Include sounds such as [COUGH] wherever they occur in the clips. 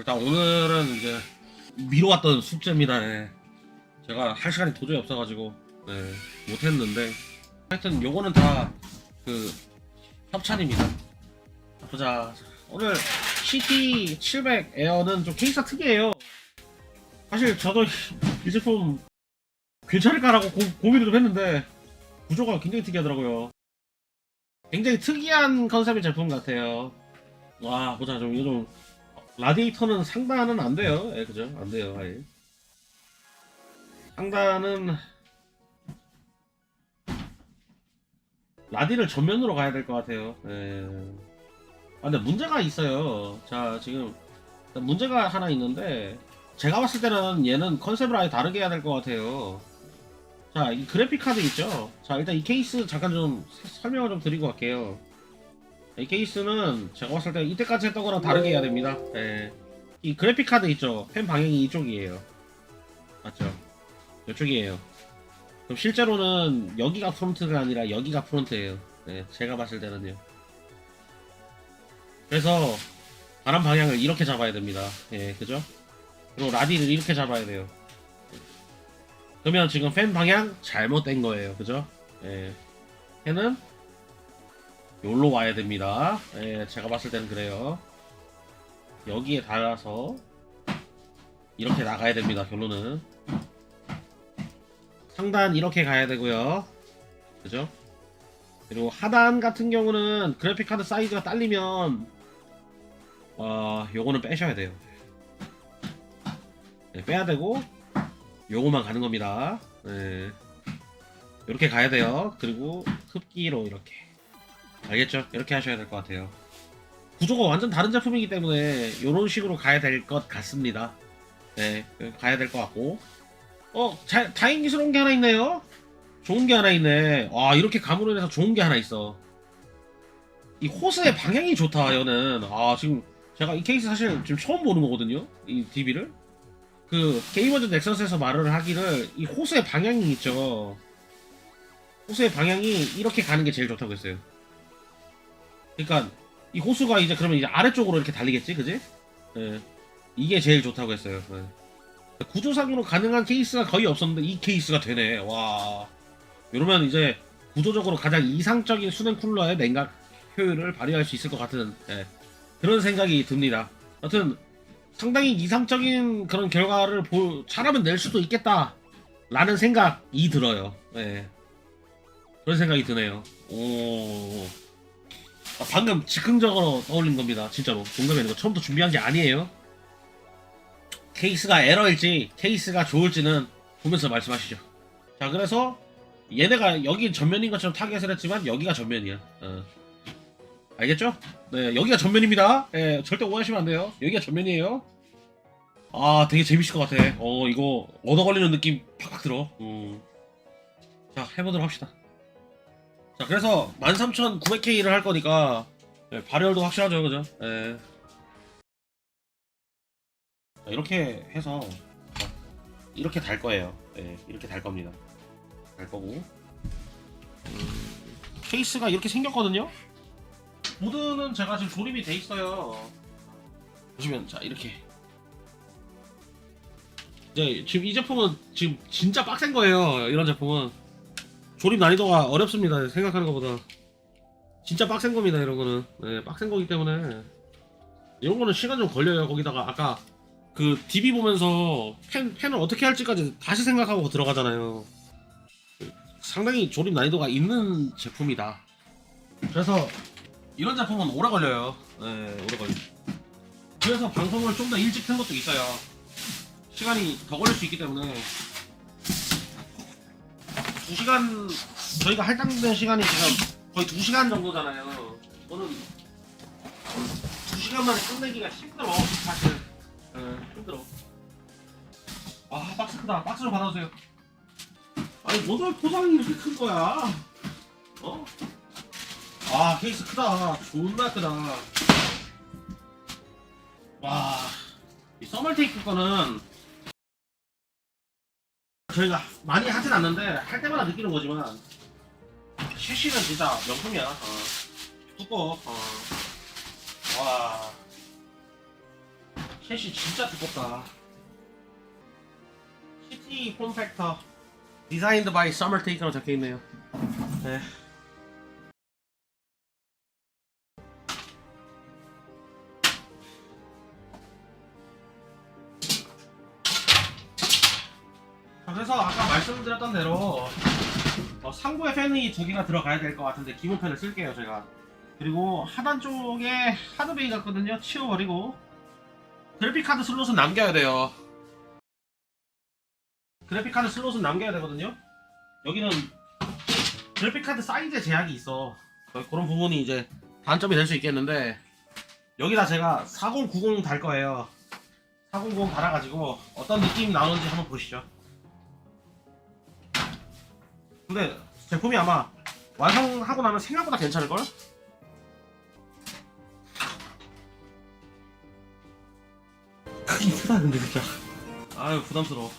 일단 오늘은 이제 미뤄왔던 숙제입니다. 예. 제가 할 시간이 도저히 없어가지고 네, 못했는데 하여튼 요거는 다 그 협찬입니다. 보자. 오늘 CT 700 에어는 좀 케이스가 특이해요. 사실 저도 이 제품 괜찮을까라고 고, 고민을 좀 했는데 구조가 굉장히 특이하더라고요. 굉장히 특이한 컨셉의 제품 같아요. 와 보자 좀 이거 좀 라디에이터는 상단은 안 돼요. 예, 그죠? 안 돼요. 아예. 상단은 라디를 전면으로 가야 될 것 같아요. 예. 아, 근데 문제가 있어요. 자, 지금 문제가 하나 있는데 제가 봤을 때는 얘는 컨셉을 아예 다르게 해야 될 것 같아요. 자, 이 그래픽 카드 있죠? 자, 일단 이 케이스 잠깐 좀 사- 설명을 좀 드리고 갈게요. 이 케이스는 제가 봤을 때 이때까지 했던 거랑 다르게 해야 됩니다. 예. 이 그래픽 카드 있죠? 펜 방향이 이쪽이에요. 맞죠? 이쪽이에요. 그럼 실제로는 여기가 프론트가 아니라 여기가 프론트예요. 네, 제가 봤을 때는요. 그래서 바람 방향을 이렇게 잡아야 됩니다. 예, 그죠? 그리고 라디를 이렇게 잡아야 돼요. 그러면 지금 팬 방향 잘못된 거예요. 그죠? 예. 팬은 여기로 와야 됩니다. 예, 제가 봤을 때는 그래요. 여기에 달아서 이렇게 나가야 됩니다. 결론은 상단 이렇게 가야 되고요. 그죠? 그리고 하단 같은 경우는 그래픽 카드 사이즈가 딸리면 어, 요거는 빼셔야 돼요. 네, 빼야 되고 요거만 가는 겁니다. 네. 이렇게 가야 돼요. 그리고 흡기로 이렇게 알겠죠? 이렇게 하셔야 될 것 같아요. 구조가 완전 다른 제품이기 때문에 이런 식으로 가야 될 것 같습니다. 네, 가야 될 것 같고 어, 자, 다행스러운 게 하나 있네요. 좋은 게 하나 있네. 와, 이렇게 감으로 인해서 좋은 게 하나 있어. 이 호스의 방향이 좋다, 얘는. 아, 지금 제가 이 케이스 사실 지금 처음 보는 거거든요. 이 DB를. 그 게이머즈 넥서스에서 말을 하기를 이 호스의 방향이 있죠. 호스의 방향이 이렇게 가는 게 제일 좋다고 했어요. 그러니까 이 호수가 이제 그러면 이제 아래쪽으로 이렇게 달리겠지, 그지? 예. 이게 제일 좋다고 했어요. 예. 구조상으로 가능한 케이스가 거의 없었는데 이 케이스가 되네. 와. 이러면 이제 구조적으로 가장 이상적인 수냉 쿨러의 냉각 효율을 발휘할 수 있을 것 같은 예, 그런 생각이 듭니다. 여튼 상당히 이상적인 그런 결과를 보, 잘하면 낼 수도 있겠다. 라는 생각이 들어요. 예. 그런 생각이 드네요. 오. 아, 방금 즉흥적으로 떠올린 겁니다. 진짜로. 동감이 아니고 처음부터 준비한 게 아니에요. 케이스가 에러일지 케이스가 좋을지는 보면서 말씀하시죠. 자 그래서 얘네가 여기 전면인 것처럼 타겟을 했지만 여기가 전면이야. 어. 알겠죠? 네 여기가 전면입니다. 예, 절대 오해하시면 안 돼요. 여기가 전면이에요. 아 되게 재밌을 것 같아. 어 이거 얻어 걸리는 느낌 팍팍 들어. 음. 자 해보도록 합시다. 자 그래서 13,900K를 할 거니까 예, 발열도 확실하죠, 그죠? 예. 자, 이렇게 해서 자, 이렇게 달 거예요. 네, 이렇게 달 겁니다. 달 거고 음, 케이스가 이렇게 생겼거든요. 보드는 제가 지금 조립이 돼 있어요. 보시면 자 이렇게 이제 지금 이 제품은 지금 진짜 빡센 거예요. 이런 제품은 조립 난이도가 어렵습니다. 생각하는 것보다 진짜 빡센 겁니다. 이런 거는 네, 빡센 거기 때문에 이런 거는 시간 좀 걸려요. 거기다가 아까 그 DB 보면서 펜, 펜을 어떻게 할지까지 다시 생각하고 들어가잖아요. 상당히 조립 난이도가 있는 제품이다. 그래서 이런 제품은 오래 걸려요. 네, 오래 걸려. 그래서 방송을 좀 더 일찍 한 것도 있어요. 시간이 더 걸릴 수 있기 때문에 2시간 저희가 할당된 시간이 지금 거의 2시간 정도잖아요. 저는 2시간 만에 끝내기가 힘들어 사실. 네, 힘들어. 아 박스 크다. 박스 좀 받아주세요. 아니 뭐들 포장이 이렇게 큰 거야? 어? 아 케이스 크다. 존나 크다. 와, 이 써멀 테이프 거는 저희가 많이 하진 않는데 할 때마다 느끼는 거지만 실시는 진짜 명품이야. 어. 두꺼워. 어. 와. 캐시 진짜 두껍다. 시티 폼 팩터 디자인드 바이 서머 테이크라고 적혀 있네요. 네. 그래서 아까 말씀드렸던 대로 어, 상부에 팬이 두 개가 들어가야 될 것 같은데 기본 팬을 쓸게요 제가. 그리고 하단 쪽에 하드베이 같거든요. 치워버리고 그래픽 카드 슬롯은 남겨야 돼요. 그래픽 카드 슬롯은 남겨야 되거든요. 여기는 그래픽 카드 사이즈 제약이 있어. 그런 부분이 이제 단점이 될 수 있겠는데 여기다 제가 4090 달 거예요. 400 달아가지고 어떤 느낌이 나오는지 한번 보시죠. 근데 제품이 아마 완성하고 나면 생각보다 괜찮을걸? 크긴 크다 근데 진짜 아유 부담스러워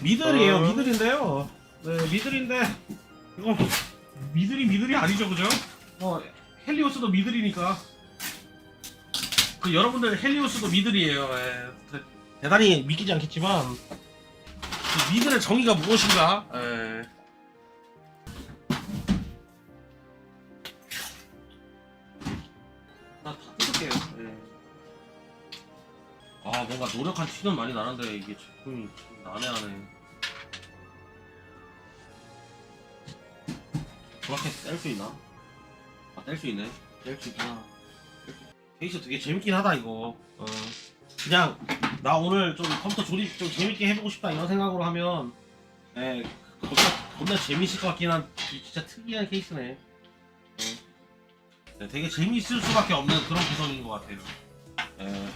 미들이에요 어. 미들인데요 네 미들인데 이거 미들이 미들이 아니죠 그죠? 어 헬리오스도 미들이니까 그 여러분들 헬리오스도 미들이에요 예. 대- 대단히 믿기지 않겠지만 그 미들의 정의가 무엇인가 예. 다 뜯을게요 예. 아 뭔가 노력한 티는 많이 나는데 이게 좀 난해하네 그렇게 뗄 수 있나? 아 뗄 수 있네 뗄 수 있구나 케이스 되게 재밌긴 하다 이거 어. 그냥 나 오늘 좀 컴퓨터 조립 좀 재밌게 해보고 싶다 이런 생각으로 하면 예 겁나, 겁나 재밌을 것 같긴 한 진짜 특이한 케이스네 어. 네, 되게 재밌을 수밖에 없는 그런 구성인 것 같아요. 예.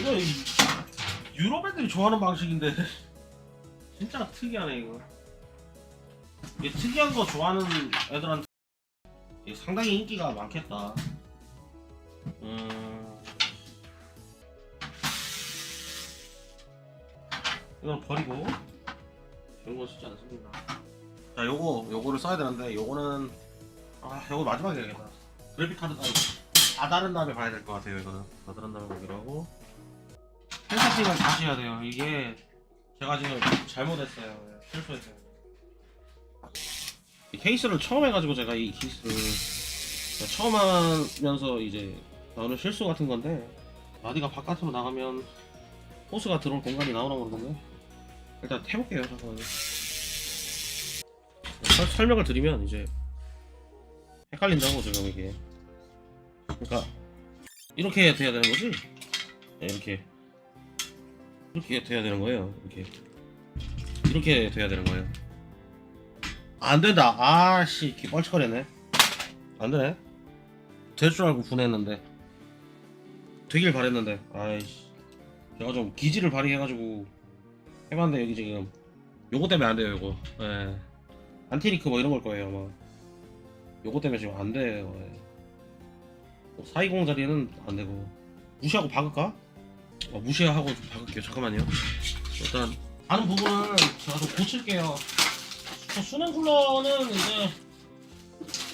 이거 이- 유럽 애들이 좋아하는 방식인데 [LAUGHS] 진짜 특이하네 이거. 이게 특이한 거 좋아하는 애들한테 상당히 인기가 많겠다. 음... 이건 버리고 이런 거 쓰지 않습니다. 자 요거 요거를 써야 되는데 요거는 아 요거 마지막에 해야겠다. 그래픽 카드가 다 다른 다음에 봐야 될 것 같아요 이거는. 다 다른 다음에 보기로 하고. 펜타팅을 다시 해야 돼요. 이게 제가 지금 잘못했어요. 예, 실수했어요. 이 케이스를 처음 해가지고 제가 이 케이스를 처음 하면서 이제 나오는 실수 같은 건데 마디가 바깥으로 나가면 호스가 들어올 공간이 나오나 모르겠네 일단 해볼게요 잠깐만요 설, 설명을 드리면 이제 헷갈린다고 지금 이게 그러니까 이렇게 돼야 되는 거지? 네, 이렇게. 이렇게 돼야 되는 거예요 이렇게. 이렇게 돼야 되는 거예요. 안 된다. 아씨 이렇게 뻘쭘거리네. 안 되네. 될 줄 알고 분했는데. 되길 바랬는데. 아이씨. 제가 좀 기지를 발휘해가지고 해봤는데 여기 지금 요거 때문에 안 돼요 요거. 예. 안티리크 뭐 이런 걸 거예요 아마. 요거 때문에 지금 안 돼요 예. 420 자리는 안 되고. 무시하고 박을까? 어, 무시하고 좀 박을게요. 잠깐만요. 일단 다른 부분은 제가 좀 고칠게요. 저 수냉 쿨러는 이제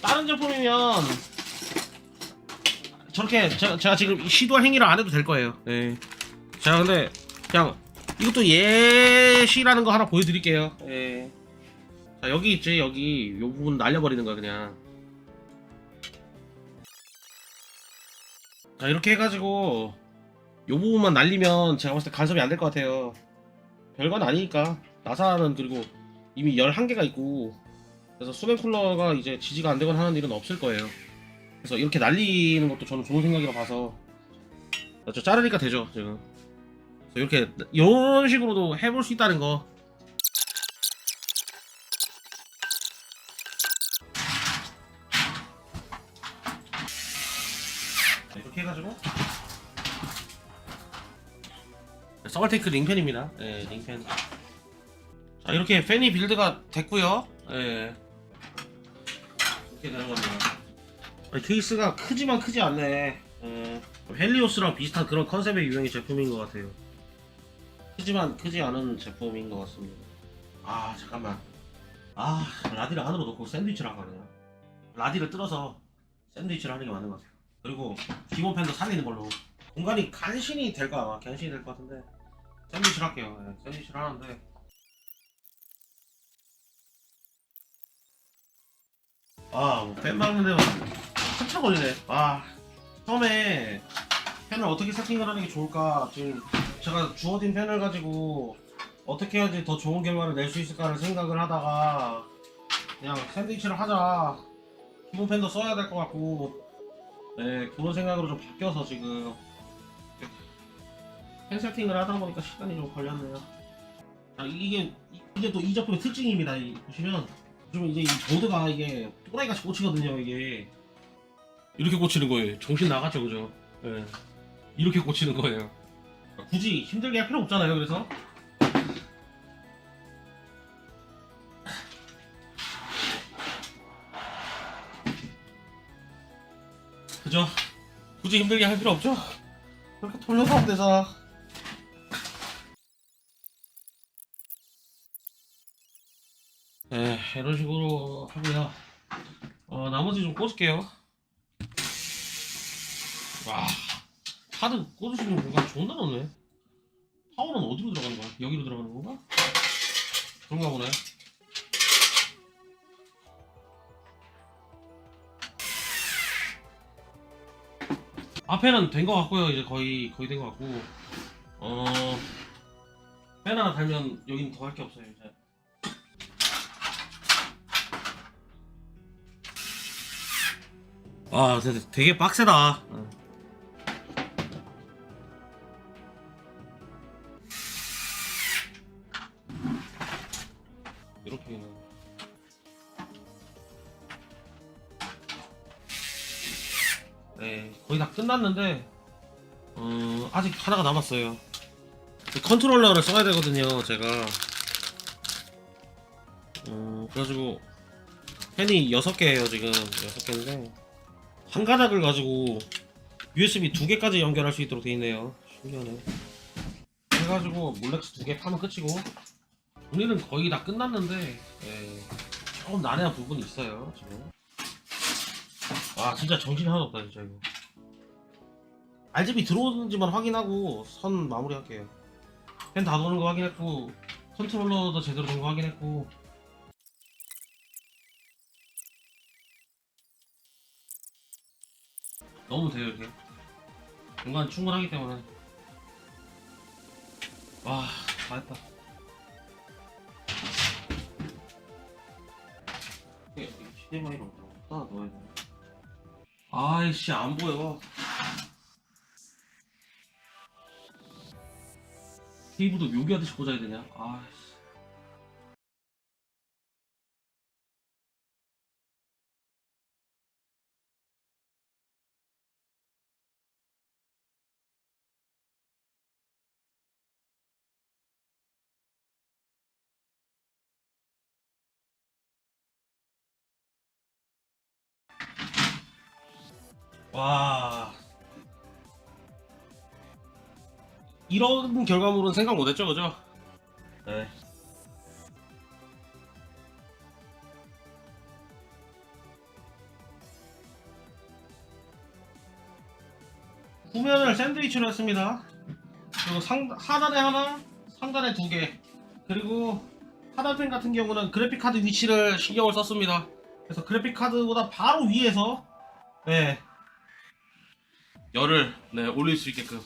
다른 제품이면 저렇게 제가, 제가 지금 시도할 행위를 안 해도 될 거예요. 예. 제가 근데 그냥 이것도 예시라는 거 하나 보여드릴게요. 예. 자 여기 있지 여기. 요 부분 날려버리는 거야 그냥. 자 이렇게 해가지고 요 부분만 날리면 제가 봤을 때 간섭이 안 될 것 같아요. 별건 아니니까. 나사는 그리고 이미 11개가 있고 그래서 수냉 쿨러가 이제 지지가 안 되거나 하는 일은 없을 거예요. 그래서 이렇게 날리는 것도 저는 좋은 생각이라 봐서. 저 자르니까 되죠 지금 이렇게 이런 식으로도 해볼 수 있다는 거. 자, 이렇게 해가지고. 서멀테이크 링펜입니다. 예, 링펜 자 이렇게 페니 빌드가 됐고요. 예. 이렇게 되는 겁니다. 케이스가 크지만 크지 않네. 예. 헬리오스랑 비슷한 그런 컨셉의 유형의 제품인 것 같아요 크지만 크지 않은 제품인 것 같습니다. 아 잠깐만. 아 라디를 안으로 넣고 샌드위치를 한 거네요. 라디를 뜯어서 샌드위치를 하는 게 맞는 것 같아요. 그리고 기본 팬도 살리는 걸로. 공간이 간신히 될까? 아마 간신히 될 것 같은데. 샌드위치를 할게요. 네, 샌드위치를 하는데. 아팬 막는 데만 한참 걸리네. 아 처음에 팬을 어떻게 세팅을 하는 게 좋을까? 지금 제가 주어진 팬을 가지고 어떻게 해야지 더 좋은 결과를 낼 수 있을까를 생각을 하다가 그냥 샌드위치를 하자. 기본 팬도 써야 될 것 같고. 네 그런 생각으로 좀 바뀌어서 지금 팬 세팅을 하다 보니까 시간이 좀 걸렸네요. 아, 이게 이게 또이 작품의 특징입니다. 이, 보시면. 좀 이제 이 보드가 이게 또라이같이 꽂히거든요 이게. 이렇게 꽂히는 거예요. 정신 나갔죠 그죠? 네. 이렇게 꽂히는 거예요 굳이 힘들게 할 필요 없잖아요 그래서 그죠? 굳이 힘들게 할 필요 없죠? 그렇게 돌려서 하면 되잖아. 네, 이런 식으로 하고요. 어, 나머지 좀 꽂을게요. 와, 카드 꽂으시는 공간 존나 넓네. 파워는 어디로 들어가는 거야? 여기로 들어가는 건가? 그런가 보네. 앞에는 된 것 같고요. 이제 거의 거의 된 것 같고 어 하나 달면 여기는 더할 게 없어요. 이제 아 되게, 빡세다. 어. 끝났는데 어, 아직 하나가 남았어요. 그 컨트롤러를 써야 되거든요, 제가. 어, 그래가지고 펜이 6개예요, 지금. 6개인데 한 가닥을 가지고 USB 두 개까지 연결할 수 있도록 돼 있네요. 신기하네. 그래가지고 몰렉스 두 개 파면 끝이고 우리는 거의 다 끝났는데 예, 조금 난해한 부분이 있어요, 지금. 와 진짜 정신이 하나도 없다 진짜 이거 RGB 들어오는지만 확인하고 선 마무리할게요. 펜 다 도는 거 확인했고 컨트롤러도 제대로 된 거 확인했고. 너무 돼요 이렇게. 공간 충분하기 때문에. 와 잘했다. 이게 HDMI로 어디다 넣어야 되나? 아이씨 안 보여. 테이블도 묘기하듯이 꽂아야 되냐? 아이씨. 와. 이런 결과물은 생각 못했죠, 그죠? 네. 후면을 샌드위치로 했습니다. 그리고 상, 하단에 하나, 상단에 두 개. 그리고 하단펜 같은 경우는 그래픽 카드 위치를 신경을 썼습니다. 그래서 그래픽 카드보다 바로 위에서 네. 열을 네, 올릴 수 있게끔.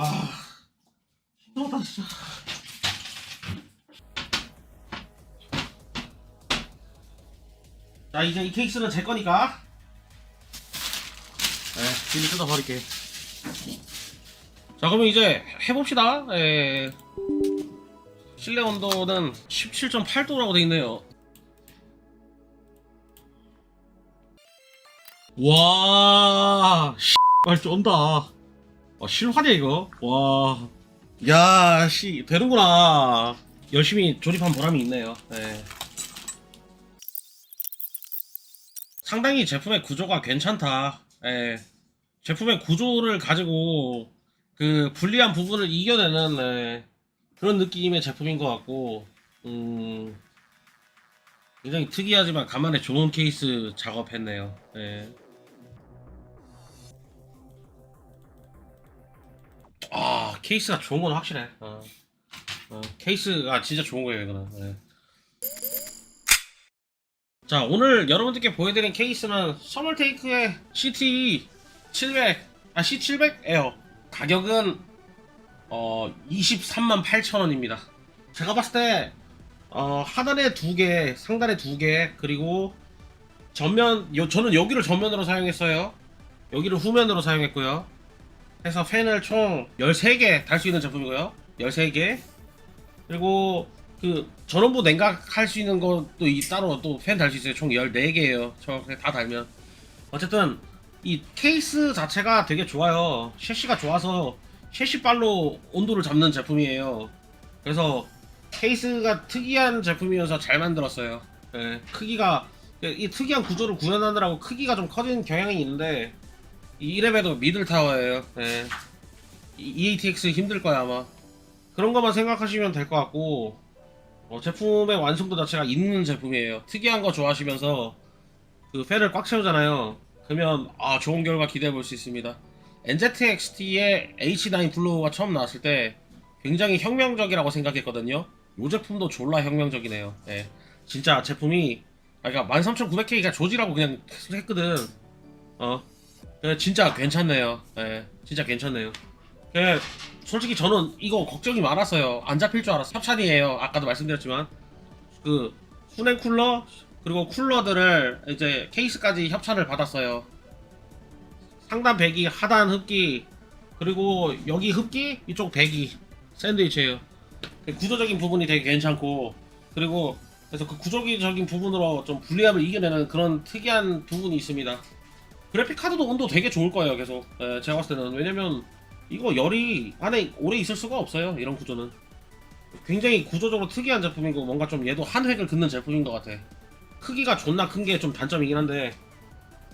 아, 힘들었다 진짜. 자, 이제 이 케이스는 제 거니까. 네, 비닐 뜯어 버릴게. 자, 그러면 이제 해봅시다. 예. 실내 온도는 17.8도라고 돼 있네요. 와, 말 쩐다. 와, 실화냐 이거? 와, 야, 씨 되는구나. 열심히 조립한 보람이 있네요. 네. 상당히 제품의 구조가 괜찮다. 예. 제품의 구조를 가지고 그 불리한 부분을 이겨내는 예, 그런 느낌의 제품인 것 같고, 음, 굉장히 특이하지만 간만에 좋은 케이스 작업했네요. 예. 아 케이스가 좋은 건 확실해. 어. 어, 케이스가 진짜 좋은 거예요 이거는. 예. 자 오늘 여러분들께 보여드린 케이스는 서멀테이크의 CT 700, 아 C700 에어 가격은 어 23만 8천 원입니다. 제가 봤을 때 어, 하단에 두 개, 상단에 두 개, 그리고 전면, 요, 저는 여기를 전면으로 사용했어요. 여기를 후면으로 사용했고요. 해서 팬을 총 13개 달 수 있는 제품이고요. 13개. 그리고 그 전원부 냉각 할 수 있는 것도 이 따로 또 팬 달 수 있어요. 총 14개예요. 저다 달면. 어쨌든 이 케이스 자체가 되게 좋아요. 셰시가 좋아서 셰시발로 온도를 잡는 제품이에요. 그래서 케이스가 특이한 제품이어서 잘 만들었어요. 예, 크기가 이 특이한 구조를 구현하느라고 크기가 좀 커진 경향이 있는데 이 1렙에도 미들 타워예요. 예. 이 EATX 힘들 거야 아마. 그런 것만 생각하시면 될 것 같고 어, 제품의 완성도 자체가 있는 제품이에요. 특이한 거 좋아하시면서 그 팬을 꽉 채우잖아요. 그러면 아 좋은 결과 기대해 볼 수 있습니다. NZXT의 H9 블루가 처음 나왔을 때 굉장히 혁명적이라고 생각했거든요. 이 제품도 졸라 혁명적이네요. 예. 진짜 제품이 아 그러니까 13,900K가 조지라고 그냥 했거든. 어. 예, 진짜 괜찮네요. 예. 진짜 괜찮네요. 예. 솔직히 저는 이거 걱정이 많았어요. 안 잡힐 줄 알았어. 협찬이에요. 아까도 말씀드렸지만 그 수냉 쿨러 그리고 쿨러들을 이제 케이스까지 협찬을 받았어요. 상단 배기, 하단 흡기, 그리고 여기 흡기, 이쪽 배기 샌드위치예요. 그 구조적인 부분이 되게 괜찮고 그리고 그래서 그 구조적인 부분으로 좀 불리함을 이겨내는 그런 특이한 부분이 있습니다. 그래픽 카드도 온도 되게 좋을 거예요. 계속 예, 제가 봤을 때는 왜냐면 이거 열이 안에 오래 있을 수가 없어요. 이런 구조는 굉장히 구조적으로 특이한 제품이고 뭔가 좀 얘도 한 획을 긋는 제품인 것 같아. 크기가 존나 큰 게 좀 단점이긴 한데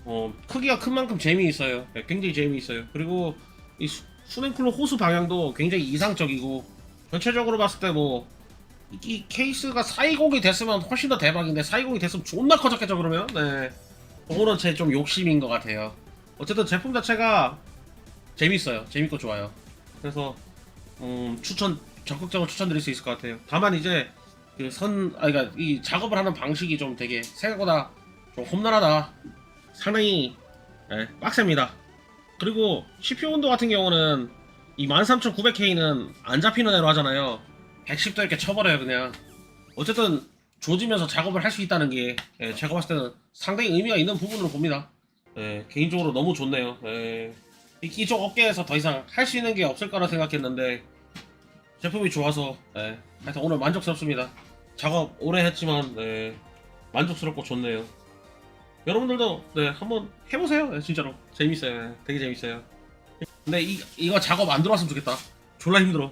어 크기가 큰 만큼 재미있어요. 예, 굉장히 재미있어요. 그리고 이 수- 수냉쿨러 호수 방향도 굉장히 이상적이고 전체적으로 봤을 때뭐 이 케이스가 420이 됐으면 훨씬 더 대박인데 420이 됐으면 존나 커졌겠죠 그러면 네 그거는 제 좀 욕심인 것 같아요. 어쨌든 제품 자체가 재밌어요. 재밌고 좋아요. 그래서 음 추천 적극적으로 추천드릴 수 있을 것 같아요. 다만 이제 그 선 아 그러니까 이 작업을 하는 방식이 좀 되게 생각보다 좀 험난하다. 상당히 예, 빡셉니다. 그리고 CPU 온도 같은 경우는 이 13900K는 안 잡히는 애로 하잖아요. 110도 이렇게 쳐버려요 그냥. 어쨌든 조지면서 작업을 할 수 있다는 게 예, 제가 봤을 때는 상당히 의미가 있는 부분으로 봅니다. 예, 개인적으로 너무 좋네요. 예. 이- 이쪽 업계에서 더 이상 할 수 있는 게 없을 거라 생각했는데 제품이 좋아서 예, 하여튼 오늘 만족스럽습니다. 작업 오래 했지만 예, 만족스럽고 좋네요. 여러분들도 네, 한번 해보세요. 예, 진짜로 재밌어요. 예, 되게 재밌어요. 근데 이, 이거 작업 안 들어왔으면 좋겠다. 졸라 힘들어.